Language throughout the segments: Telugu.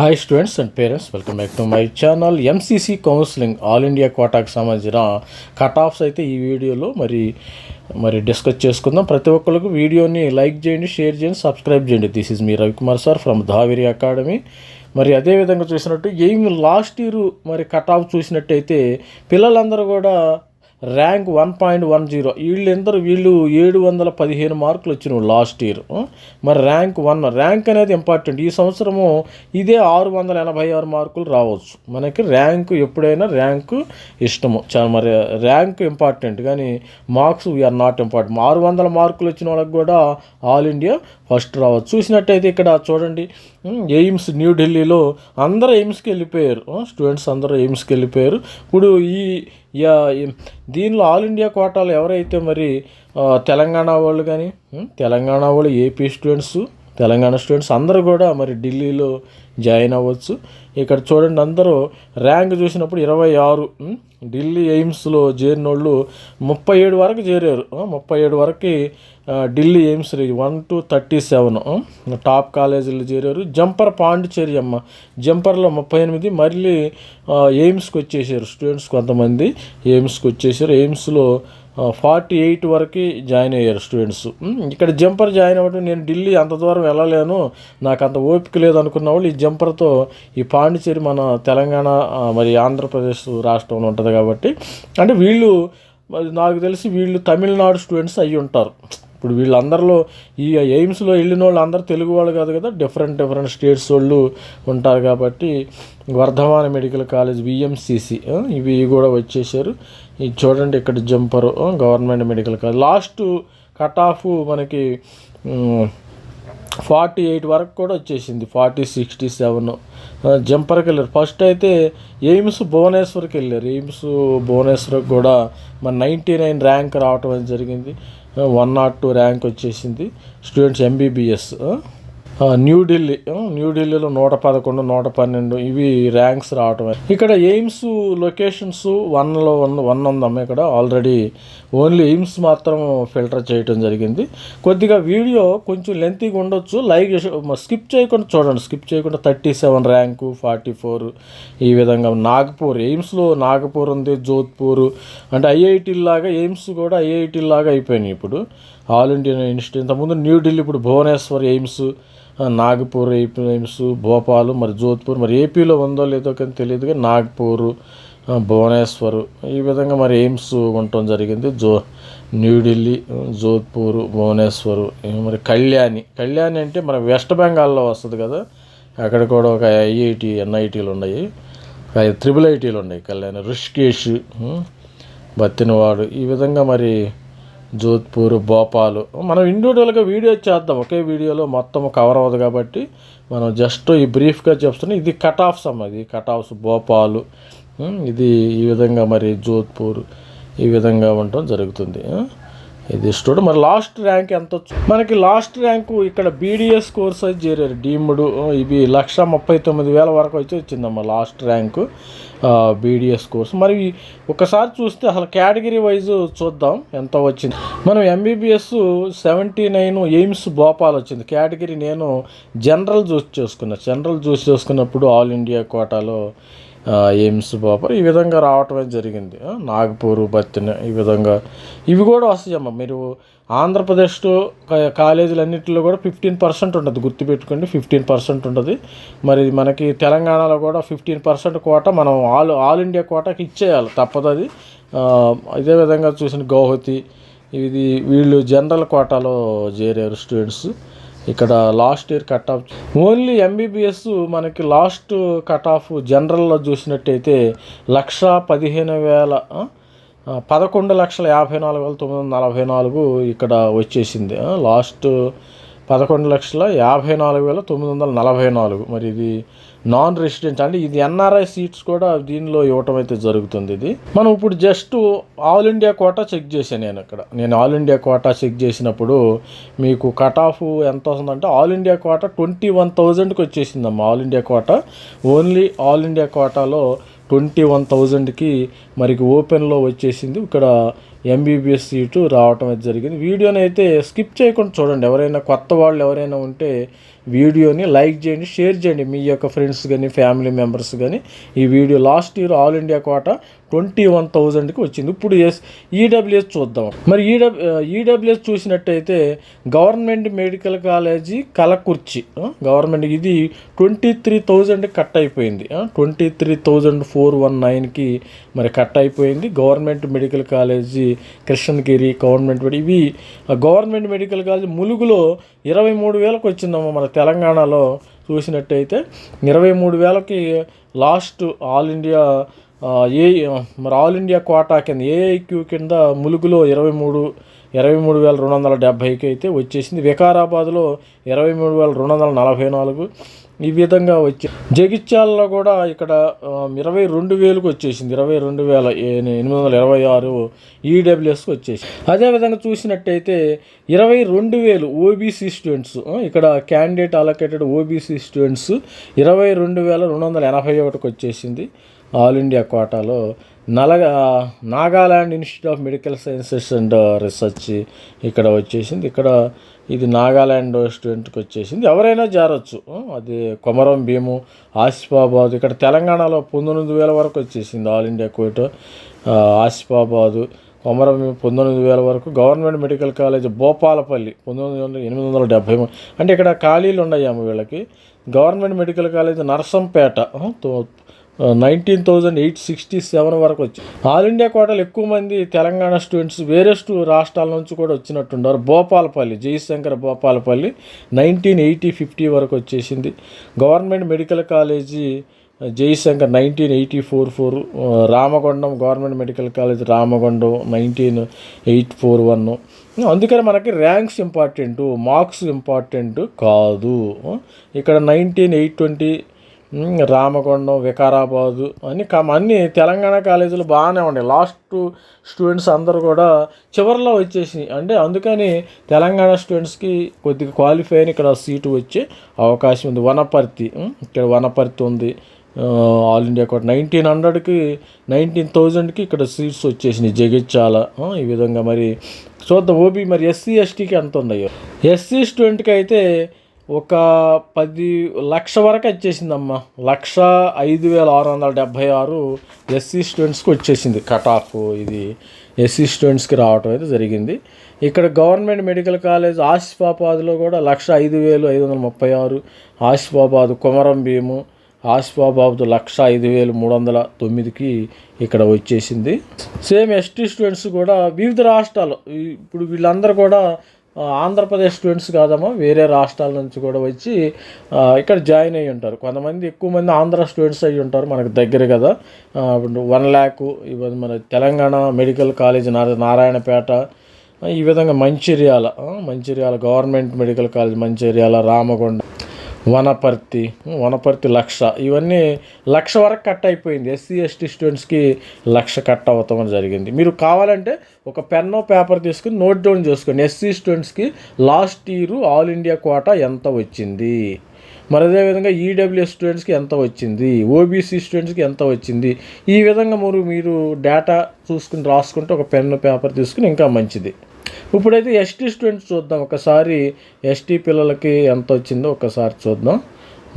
Hi students and parents welcome back to my channel MCC counselling all India కోటాకు సంబంధించిన కట్ ఆఫ్స్ అయితే ఈ వీడియోలో మరి మరి డిస్కస్ చేసుకుందాం. ప్రతి ఒక్కరికి వీడియోని లైక్ చేయండి షేర్ చేయండి సబ్స్క్రైబ్ చేయండి. This is me Ravikumar sir from Dhaviri academy మరి అదేవిధంగా చూసినట్టు ఏం లాస్ట్ ఇయర్ మరి కట్ ఆఫ్ చూసినట్టయితే పిల్లలందరూ కూడా rank one point one zero. వీళ్ళందరూ వీళ్ళు ఏడు వందల పదిహేను మార్కులు వచ్చిన లాస్ట్ ఇయర్. మరి ర్యాంక్ వన్ ర్యాంక్ అనేది ఇంపార్టెంట్. ఈ సంవత్సరము ఇదే ఆరు వందల ఎనభై ఆరు మార్కులు రావచ్చు. మనకి ర్యాంకు ఎప్పుడైనా ర్యాంకు ఇష్టము. చాలా మరి ర్యాంక్ ఇంపార్టెంట్. కానీ marks we are not important. ఆరు వందల మార్కులు వచ్చిన వాళ్ళకి కూడా ఆల్ ఇండియా ఫస్ట్ రావచ్చు. చూసినట్టయితే ఇక్కడ చూడండి. ఎయిమ్స్ న్యూఢిల్లీలో అందరూ ఎయిమ్స్కి వెళ్ళిపోయారు. స్టూడెంట్స్ అందరూ ఎయిమ్స్కి వెళ్ళిపోయారు. ఇప్పుడు ఈ యా- దీనిలో ఆల్ ఇండియా కోటాలో ఎవరైతే మరి తెలంగాణ వాళ్ళు కానీ తెలంగాణ వాళ్ళు ఏపీ స్టూడెంట్స్ తెలంగాణ స్టూడెంట్స్ అందరూ కూడా మరి ఢిల్లీలో జాయిన్ అవ్వచ్చు. ఇక్కడ చూడండి అందరూ ర్యాంక్ చూసినప్పుడు ఇరవై ఆరు ఢిల్లీ ఎయిమ్స్లో చేరిన వాళ్ళు ముప్పై ఏడు వరకు చేరారు. ముప్పై ఏడు వరకు Delhi AIIMS one two thirty seven top కాలేజీలు చేరారు. జంపర్ పాండిచేరి అమ్మ జంపర్లో ముప్పై ఎనిమిది మళ్ళీ ఎయిమ్స్కి వచ్చేసారు స్టూడెంట్స్ కొంతమంది. ఎయిమ్స్కి వచ్చేసారు. ఎయిమ్స్లో ఫార్టీ ఎయిట్ వరకు జాయిన్ అయ్యారు స్టూడెంట్స్ ఇక్కడ జంపర్ జాయిన్ అవ్వడం నేను ఢిల్లీ అంత దూరం వెళ్ళలేను. నాకు అంత ఓపిక లేదు అనుకున్న వాళ్ళు ఈ జంపర్తో ఈ పాండిచేరి మన తెలంగాణ మరి ఆంధ్రప్రదేశ్ రాష్ట్రంలో ఉంటుంది కాబట్టి. అంటే వీళ్ళు మరి నాకు తెలిసి వీళ్ళు తమిళనాడు స్టూడెంట్స్ అయ్యి ఉంటారు. ఇప్పుడు వీళ్ళందరిలో ఈ ఎయిమ్స్లో వెళ్ళిన వాళ్ళు అందరూ తెలుగు వాళ్ళు కాదు కదా డిఫరెంట్ డిఫరెంట్ స్టేట్స్ వాళ్ళు ఉంటారు కాబట్టి. వర్ధమాన మెడికల్ కాలేజ్ విఎంసిసి ఇవి కూడా వచ్చేసారు. ఇది చూడండి ఇక్కడ jumper government medical college. Last cut off మనకి ఫార్టీ ఎయిట్ వరకు కూడా వచ్చేసింది ఫార్టీ సిక్స్టీ సెవెన్. జంపర్కి వెళ్ళారు. ఫస్ట్ అయితే ఎయిమ్స్ భువనేశ్వర్కి వెళ్ళారు. ఎయిమ్స్ భువనేశ్వర్కి కూడా మన నైంటీ నైన్ ర్యాంక్ రావటం అనేది జరిగింది. వన్ నాట్ టూ ర్యాంక్ వచ్చేసింది. స్టూడెంట్స్ ఎంబీబీఎస్ న్యూఢిల్లీ న్యూఢిల్లీలో నూట పదకొండు నూట పన్నెండు ఇవి ర్యాంక్స్ రావటం ఇక్కడ ఎయిమ్స్ లొకేషన్స్ వన్లో వన్ వన్ ఉందమ్మ ఇక్కడ. ఆల్రెడీ ఓన్లీ ఎయిమ్స్ మాత్రం ఫిల్టర్ చేయటం జరిగింది. కొద్దిగా వీడియో కొంచెం లెంతీగా ఉండొచ్చు. లైక్ స్కిప్ చేయకుండా చూడండి. స్కిప్ చేయకుండా thirty seven rank forty four ఈ విధంగా. నాగపూర్ ఎయిమ్స్లో నాగపూర్ ఉంది జోధ్పూర్. అంటే ఐఐటి లాగా ఎయిమ్స్ కూడా ఐఐటి లాగా అయిపోయినాయి ఇప్పుడు. All Indian institute. ఇంతకుముందు న్యూఢిల్లీ ఇప్పుడు భువనేశ్వర్ ఎయిమ్స్ నాగపూర్ ఎయిమ్స్ భోపాల్ మరి జోధ్పూర్ మరి ఏపీలో ఉందో లేదో కానీ తెలియదు కానీ నాగపూర్ భువనేశ్వర్ ఈ విధంగా మరి ఎయిమ్స్ ఉండటం జరిగింది. జో న్యూఢిల్లీ జోధ్పూర్ భువనేశ్వర్ మరి కళ్యాణి. కళ్యాణి అంటే మన వెస్ట్ బెంగాల్లో వస్తుంది కదా అక్కడ కూడా ఒక ఐఐటి ఎన్ఐటీలు ఉన్నాయి. త్రిబుల్ ఐటీలు ఉన్నాయి. కళ్యాణి ఋషికేష్ బత్తినవాడు. ఈ విధంగా మరి జోధ్పూర్ భోపాల్. మనం ఇండివిజువల్గా వీడియో చేద్దాం. ఒకే వీడియోలో మొత్తం కవర్ అవ్వదు కాబట్టి మనం జస్ట్ ఈ బ్రీఫ్గా చెప్తున్నాం ఇది కట్ ఆఫ్స్ అమ్మ. ఇది కట్ ఆఫ్స్ భోపాల్ ఇది ఈ విధంగా మరి జోధ్పూర్ ఈ విధంగా ఉండటం జరుగుతుంది. ఇది స్టూడెంట్ మరి లాస్ట్ ర్యాంక్ ఎంత వచ్చు మనకి లాస్ట్ ర్యాంకు ఇక్కడ బీడిఎస్ కోర్స్ అయితే చేరారు. డీమ్డ్ ఇవి లక్ష ముప్పై తొమ్మిది వేల వరకు అయితే వచ్చిందమ్మా లాస్ట్ ర్యాంకు బీడిఎస్ కోర్స్. మరి ఒకసారి చూస్తే అసలు కేటగిరీ వైజ్ చూద్దాం ఎంత వచ్చింది. మనం MBBS seventy nine AIIMS Bhopal వచ్చింది. కేటగిరీ నేను జనరల్ చూస్ చేసుకున్నా. జనరల్ చూస్ చేసుకున్నప్పుడు ఆల్ ఇండియా కోటాలో ఎయిమ్స్ బాపర్ ఈ విధంగా రావటమే జరిగింది. ఆ, నాగపూర్ బత్తిన ఈ విధంగా. ఇవి కూడా వస్తాయమ్మా మీరు ఆంధ్రప్రదేశ్ కాలేజీలు అన్నింటిలో కూడా ఫిఫ్టీన్ పర్సెంట్ ఉంటుంది గుర్తుపెట్టుకోండి ఫిఫ్టీన్ పర్సెంట్ ఉంటుంది మరి మనకి తెలంగాణలో కూడా ఫిఫ్టీన్ పర్సెంట్ కోట మనం ఆల్ ఆల్ ఇండియా కోటకి ఇచ్చేయాలి. తప్పదు అది. ఇదే విధంగా చూసిన గౌహతి ఇది వీళ్ళు జనరల్ కోటాలో చేరారు స్టూడెంట్స్. ఇక్కడ last year cut off only MBBS మనకి లాస్ట్ కట్ ఆఫ్ జనరల్లో చూసినట్టయితే లక్ష పదిహేను వేల పదకొండు లక్షల యాభై నాలుగు వేల తొమ్మిది వందల నలభై నాలుగు ఇక్కడ వచ్చేసింది. లాస్ట్ పదకొండు లక్షల యాభై నాలుగు వేల తొమ్మిది వందల నలభై నాలుగు. మరి ఇది నాన్ రెసిడెంట్ అంటే ఇది ఎన్ఆర్ఐ సీట్స్ కూడా దీనిలో ఇవ్వటం అయితే జరుగుతుంది ఇది. మనం ఇప్పుడు just all India quota check చేశాను నేను ఇక్కడ నేను ఆల్ ఇండియా కోటా చెక్ చేసినప్పుడు మీకు కట్ ఆఫ్ ఎంత వస్తుందంటే all India quota twenty one థౌజండ్కి వచ్చేసిందమ్మా all India quota. Only all India కోటాలో ట్వంటీ వన్ థౌజండ్కి మరి ఓపెన్లో వచ్చేసింది. ఇక్కడ ఎంబీబీఎస్ సీటు రావటం అయితే జరిగింది. వీడియోని అయితే స్కిప్ చేయకుండా చూడండి. ఎవరైనా కొత్త వాళ్ళు ఎవరైనా ఉంటే వీడియోని లైక్ చేయండి షేర్ చేయండి. మీ యొక్క ఫ్రెండ్స్ కానీ ఫ్యామిలీ మెంబర్స్ కానీ ఈ video last year all India quota twenty one థౌజండ్కి వచ్చింది. ఇప్పుడు ఎస్ ఈడబ్ల్యూఎస్ చూద్దాం. మరి ఈడబ్ల్యూ ఈడబ్ల్యూఎస్ uh, చూసినట్టయితే government medical college Kallakurichi uh, government ఇది ట్వంటీ త్రీ థౌజండ్ కట్ అయిపోయింది. Uh, twenty three thousand four one నైన్కి మరి కట్ అయిపోయింది. Government medical college Krishnagiri government ఇవి గవర్నమెంట్ మెడికల్ కాలేజీ ములుగులో ఇరవై మూడు వేలకు వచ్చిందమ్మా మన తెలంగాణలో చూసినట్టయితే ఇరవై మూడు వేలకి లాస్ట్ ఆల్ ఇండియా ఏ మరి ఆల్ ఇండియా కోటా కింద ఏఐక్యూ కింద ములుగులో ఇరవై మూడు ఇరవై మూడు వేల రెండు వందల డెబ్భైకి అయితే వచ్చేసింది. వికారాబాద్లో ఇరవై మూడు వేల రెండు వందల నలభై నాలుగు ఈ విధంగా వచ్చి జగిత్యాలలో కూడా ఇక్కడ ఇరవై రెండు వేలకు వచ్చేసింది. ఇరవై రెండు వేల ఎనిమిది వందల ఇరవై ఆరు ఈడబ్ల్యూఎస్కి వచ్చేసింది. అదేవిధంగా చూసినట్టయితే ఇరవై రెండు వేలు ఓబీసీ స్టూడెంట్స్ ఇక్కడ క్యాండిడేట్ అలొకేటెడ్ ఓబీసీ స్టూడెంట్స్ ఇరవై రెండు వేల రెండు వందల ఎనభై ఒకటికి వచ్చేసింది. ఆల్ ఇండియా కోటాలో నలగ Nagaland institute of medical sciences and research ఇక్కడ వచ్చేసింది. ఇక్కడ ఇది నాగాలాండ్ స్టూడెంట్కి వచ్చేసింది. ఎవరైనా చేరొచ్చు. అది కొమరం భీము ఆసిఫాబాద్ ఇక్కడ తెలంగాణలో పంతొమ్మిది వేల వరకు వచ్చేసింది all India quota Asifabad Komaram Bheem పంతొమ్మిది వేల వరకు. గవర్నమెంట్ మెడికల్ కాలేజ్ భోపాలపల్లి పంతొమ్మిది వందల ఎనిమిది వందల డెబ్భై మూడు. అంటే ఇక్కడ ఖాళీలు ఉన్నాయమ్మ వీళ్ళకి. Government medical college Narsampet. తో- nineteen thousand eight sixty seven వరకు వచ్చి ఆల్ ఇండియా కోటలు ఎక్కువ మంది తెలంగాణ స్టూడెంట్స్ వేరే స్టూ రాష్ట్రాల నుంచి కూడా వచ్చినట్టున్నారు. Bhupalpally Jayashankar Bhupalpally nineteen eighty fifty వరకు వచ్చేసింది. Government medical college Jayashankar nineteen eighty four four Ramagundam government medical college Ramagundam nineteen eight four one. అందుకని మనకి ర్యాంక్స్ ఇంపార్టెంట్ మార్క్స్ ఇంపార్టెంట్ కాదు. ఇక్కడ nineteen eight twenty Ramagundam Vikarabad అన్ని కమ అన్ని తెలంగాణ కాలేజీలు బాగానే ఉన్నాయి. లాస్ట్ స్టూడెంట్స్ అందరూ కూడా చివరిలో వచ్చేసి అంటే అందుకని తెలంగాణ స్టూడెంట్స్కి కొద్దిగా క్వాలిఫై అయిన ఇక్కడ సీటు వచ్చే అవకాశం ఉంది. వనపర్తి ఇక్కడ వనపర్తి ఉంది. ఆల్ ఇండియా కోట నైన్టీన్ హండ్రెడ్కి నైన్టీన్ థౌజండ్కి ఇక్కడ సీట్స్ వచ్చేసినాయి. జగిత్యాల ఈ విధంగా మరి చూద్దాం. ఓబీ మరి ఎస్సీ ఎస్టీకి ఎంత ఉన్నాయో? ఎస్సీ స్టూడెంట్కి అయితే ఒక పది లక్ష వరకు వచ్చేసిందమ్మా. లక్ష ఐదు వేల ఆరు వందల డెబ్భై ఆరు ఎస్సీ స్టూడెంట్స్కి వచ్చేసింది కట్ ఆఫ్ ఇది. ఎస్సీ స్టూడెంట్స్కి రావటం అయితే జరిగింది. ఇక్కడ గవర్నమెంట్ మెడికల్ కాలేజ్ ఆసిఫాబాద్లో కూడా లక్ష ఐదు వేలు ఐదు వందల ముప్పై ఆరు ఆసిఫాబాద్ కుమరం భీము ఆసిఫాబాద్ లక్ష ఐదు వేలు మూడు వందల తొమ్మిదికి ఇక్కడ వచ్చేసింది. సేమ్ ఎస్టీ స్టూడెంట్స్ కూడా వివిధ రాష్ట్రాలు ఇప్పుడు వీళ్ళందరూ కూడా ఆంధ్రప్రదేశ్ స్టూడెంట్స్ కాదమ్మా వేరే రాష్ట్రాల నుంచి కూడా వచ్చి ఇక్కడ జాయిన్ అయ్యి ఉంటారు. కొంతమంది ఎక్కువ మంది ఆంధ్ర స్టూడెంట్స్ అయ్యి ఉంటారు మనకు దగ్గర కదా. ఇప్పుడు వన్ ల్యాక్ ఇవన్నీ మన తెలంగాణ మెడికల్ కాలేజ్ నారాయణపేట ఈ విధంగా Mancherial Mancherial government medical college Mancherial Ramakonda Wanaparthy Wanaparthy లక్ష. ఇవన్నీ లక్ష వరకు కట్ అయిపోయింది. ఎస్సీ ఎస్టీ స్టూడెంట్స్కి లక్ష కట్ అవ్వటం జరిగింది. మీరు కావాలంటే ఒక పెన్నో పేపర్ తీసుకుని నోట్ డౌన్ చేసుకోండి. ఎస్సీ స్టూడెంట్స్కి last year all India quota ఎంత వచ్చింది? మరి అదేవిధంగా ఈడబ్ల్యూఎస్ స్టూడెంట్స్కి ఎంత వచ్చింది? ఓబీసీ స్టూడెంట్స్కి ఎంత వచ్చింది? ఈ విధంగా మీరు మీరు డేటా చూసుకుని రాసుకుంటే ఒక పెన్ను పేపర్ తీసుకుని ఇంకా మంచిది. ఇప్పుడైతే ఎస్టీ స్టూడెంట్స్ చూద్దాం. ఒకసారి ఎస్టీ పిల్లలకి ఎంత వచ్చిందో ఒకసారి చూద్దాం.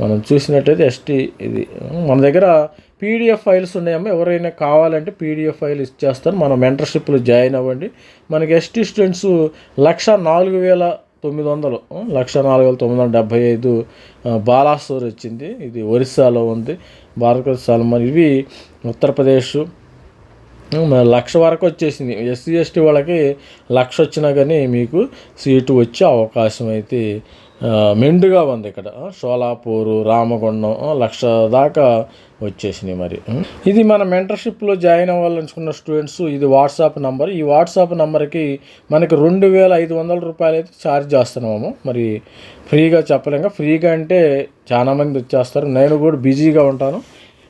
మనం చూసినట్టయితే ఎస్టీ ఇది మన దగ్గర పీడిఎఫ్ ఫైల్స్ ఉన్నాయమ్మా. ఎవరైనా కావాలంటే పీడిఎఫ్ ఫైల్ ఇచ్చేస్తారు. మనం మెంటర్షిప్లో జాయిన్ అవ్వండి. మనకి ఎస్టీ స్టూడెంట్స్ లక్ష నాలుగు వేల తొమ్మిది వందలు లక్ష నాలుగు వేల తొమ్మిది వందల డెబ్బై ఐదు ఆ, బాలాసోర్ వచ్చింది. ఇది ఒరిస్సాలో ఉంది. భారత సల్మాన్ ఇవి ఉత్తరప్రదేశ్ లక్ష వరకు వచ్చేసింది. ఎస్సీ ఎస్టీ వాళ్ళకి లక్ష వచ్చినా కానీ మీకు సీటు వచ్చే అవకాశం అయితే మెండుగా ఉంది ఇక్కడ. షోలాపూరు రామగుండం లక్ష దాకా వచ్చేసినాయి మరి. ఇది మన మెంటర్షిప్లో జాయిన్ అవ్వాలనుకున్న స్టూడెంట్స్ ఇది వాట్సాప్ నంబర్. ఈ వాట్సాప్ నంబర్కి మనకి రెండు వేల ఐదు వందల రూపాయలు అయితే ఛార్జ్ చేస్తున్నాము. మరి ఫ్రీగా చెప్పలేక ఫ్రీగా అంటే చాలామంది వచ్చేస్తారు. నేను కూడా బిజీగా ఉంటాను.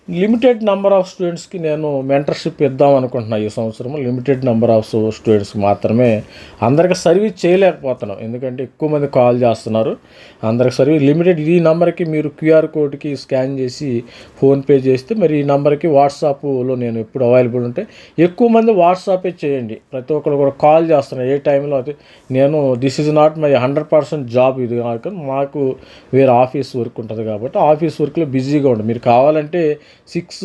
లిమిటెడ్ నెంబర్ ఆఫ్ స్టూడెంట్స్కి నేను మెంటర్షిప్ ఇద్దాం అనుకుంటున్నా ఈ సంవత్సరం లిమిటెడ్ నెంబర్ ఆఫ్ స్టూడెంట్స్కి మాత్రమే అందరికి సర్వీస్ చేయలేకపోతున్నాం. ఎందుకంటే ఎక్కువ మంది కాల్ చేస్తున్నారు. అందరికి సర్వీస్ లిమిటెడ్ ఈ నెంబర్కి మీరు క్యూఆర్ కోడ్కి స్కాన్ చేసి ఫోన్పే చేస్తే మరి ఈ నెంబర్కి వాట్సాప్లో నేను ఎప్పుడు అవైలబుల్ ఉంటే ఎక్కువ మంది వాట్సాపే చేయండి. ప్రతి ఒక్కరు కూడా కాల్ చేస్తున్నారు. ఏ టైంలో అది నేను this is not my hundred percent job ఇది కాక మాకు వేరే ఆఫీస్ వర్క్ ఉంటుంది కాబట్టి ఆఫీస్ వర్క్లో బిజీగా ఉండి మీరు కావాలంటే సిక్స్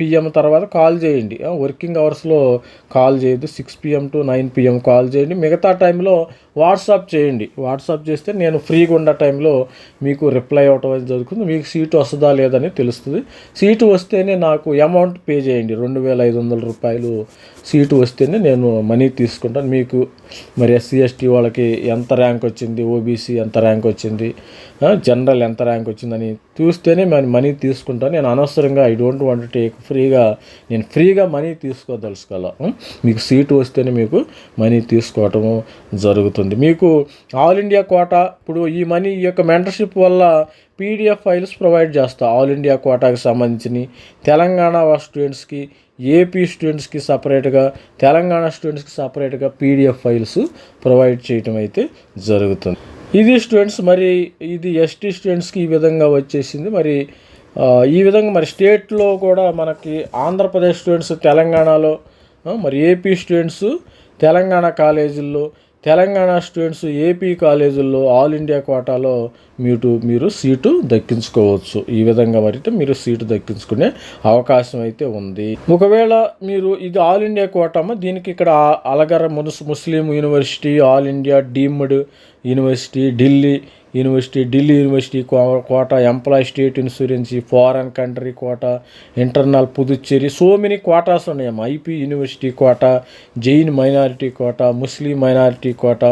పిఎం తర్వాత కాల్ చేయండి. వర్కింగ్ అవర్స్లో కాల్ చేయొద్దు. Six PM to nine PM call చేయండి. మిగతా టైంలో వాట్సాప్ చేయండి. వాట్సాప్ చేస్తే నేను ఫ్రీగా ఉన్న టైంలో మీకు రిప్లై అవ్వటం అనేది జరుగుతుంది. మీకు సీటు వస్తుందా లేదని తెలుస్తుంది. సీటు వస్తేనే నాకు అమౌంట్ పే చేయండి. రెండు వేల ఐదు వందల రూపాయలు సీటు వస్తేనే నేను మనీ తీసుకుంటాను. మీకు మరి ఎస్సీ ఎస్టీ వాళ్ళకి ఎంత ర్యాంక్ వచ్చింది? ఓబీసీ ఎంత ర్యాంక్ వచ్చింది? జనరల్ ఎంత ర్యాంక్ వచ్చిందని చూస్తేనే నేను మనీ తీసుకుంటాను. నేను అనవసరంగా ఐ డోంట్ వాంట్ టేక్ ఫ్రీగా నేను ఫ్రీగా మనీ తీసుకోదలుచుకోవాలా మీకు సీటు వస్తేనే మీకు మనీ తీసుకోవటము జరుగుతుంది. మీకు ఆల్ ఇండియా కోట ఇప్పుడు ఈ మనీ ఈ యొక్క మెంటర్షిప్ వల్ల పీడిఎఫ్ ఫైల్స్ ప్రొవైడ్ చేస్తా. ఆల్ ఇండియా కోటాకి సంబంధించి తెలంగాణ స్టూడెంట్స్కి ఏపీ స్టూడెంట్స్కి సపరేట్గా తెలంగాణ స్టూడెంట్స్కి సపరేట్గా పీడిఎఫ్ ఫైల్స్ ప్రొవైడ్ చేయటం అయితే జరుగుతుంది. ఇది స్టూడెంట్స్ మరి ఇది ఎస్టీ స్టూడెంట్స్కి ఈ విధంగా వచ్చేసింది. మరి ఈ విధంగా మరి స్టేట్లో కూడా మనకి ఆంధ్రప్రదేశ్ స్టూడెంట్స్ తెలంగాణలో మరి ఏపీ స్టూడెంట్స్ తెలంగాణ కాలేజీల్లో తెలంగాణ స్టూడెంట్స్ ఏపీ కాలేజీల్లో ఆల్ ఇండియా కోటాలో మీరు మీరు సీటు దక్కించుకోవచ్చు. ఈ విధంగా మరైతే మీరు సీటు దక్కించుకునే అవకాశం అయితే ఉంది. ఒకవేళ మీరు ఇది ఆల్ ఇండియా కోటమా? దీనికి ఇక్కడ Aligarh ముస్ Muslim university all India deemed university Delhi university Delhi university కో- quota employee state insurance foreign country quota internal Puducherry so many quotas ఉన్నాయమ్మా. IP university quota Jain minority quota Muslim minority quota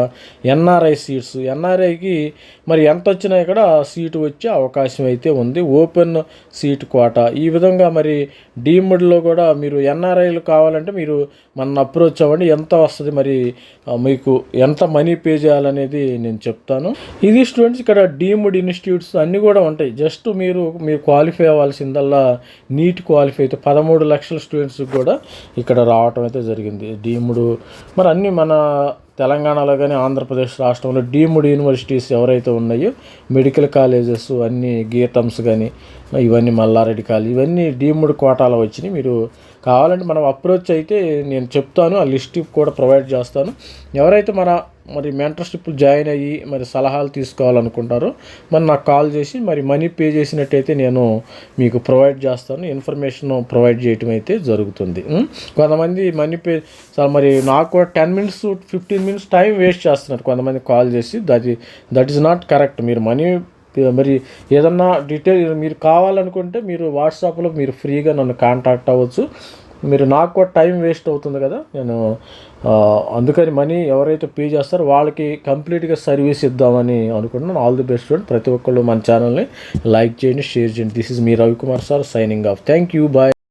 NRI seats. ఎన్ఆర్ఐకి మరి ఎంత వచ్చినా ఇక్కడ సీటు వచ్చే అవకాశం అయితే ఉంది. Open seat quota. ఈ విధంగా మరి డీమ్డ్లో కూడా మీరు ఎన్ఆర్ఐలు కావాలంటే మీరు మన అప్రోచ్ అవ్వండి. ఎంత వస్తుంది మరి మీకు ఎంత మనీ పే చేయాలనేది నేను చెప్తాను. ఇది స్టూడెంట్స్ ఇక్కడ డీమ్డ్ ఇన్స్టిట్యూట్స్ అన్నీ కూడా ఉంటాయి. జస్ట్ మీరు మీరు క్వాలిఫై అవ్వాల్సిందల్లా నీట్ క్వాలిఫై అయితే పదమూడు లక్షల స్టూడెంట్స్కి కూడా ఇక్కడ రావటం అయితే జరిగింది. డీమ్డ్ మరి అన్నీ మన తెలంగాణలో కానీ ఆంధ్రప్రదేశ్ రాష్ట్రంలో డీమ్డ్ యూనివర్సిటీస్ ఎవరైతే ఉన్నాయో మెడికల్ కాలేజెస్ అన్నీ గీతమ్స్ కానీ ఇవన్నీ మల్లారెడ్డి కాలేజ్ ఇవన్నీ డీమ్డ్ కోటాలో వచ్చినాయి. మీరు కావాలంటే మనం అప్రోచ్ అయితే నేను చెప్తాను. ఆ లిస్ట్ కూడా ప్రొవైడ్ చేస్తాను. ఎవరైతే మన మరి మెంటర్షిప్లు జాయిన్ అయ్యి మరి సలహాలు తీసుకోవాలనుకుంటారో. మరి నాకు కాల్ చేసి మరి మనీ పే చేసినట్టయితే నేను మీకు ప్రొవైడ్ చేస్తాను. ఇన్ఫర్మేషన్ ప్రొవైడ్ చేయటం అయితే జరుగుతుంది. కొంతమంది మనీ పే మరి నాకు కూడా ten minutes fifteen minutes time waste చేస్తున్నారు. కొంతమంది కాల్ చేసి that that is not correct. మీరు మనీ మరి ఏదన్నా డీటెయిల్ మీరు కావాలనుకుంటే మీరు వాట్సాప్లో మీరు ఫ్రీగా నన్ను కాంటాక్ట్ అవ్వచ్చు. మీరు నాకు కూడా టైం వేస్ట్ అవుతుంది కదా. నేను అందుకని మనీ ఎవరైతే పే చేస్తారో వాళ్ళకి కంప్లీట్గా సర్వీస్ ఇద్దామని అనుకుంటున్నాను. ఆల్ ది బెస్ట్ ప్రతి ఒక్కళ్ళు మన ఛానల్ని లైక్ చేయండి షేర్ చేయండి. This is me Ravikumar sir signing off thank you bye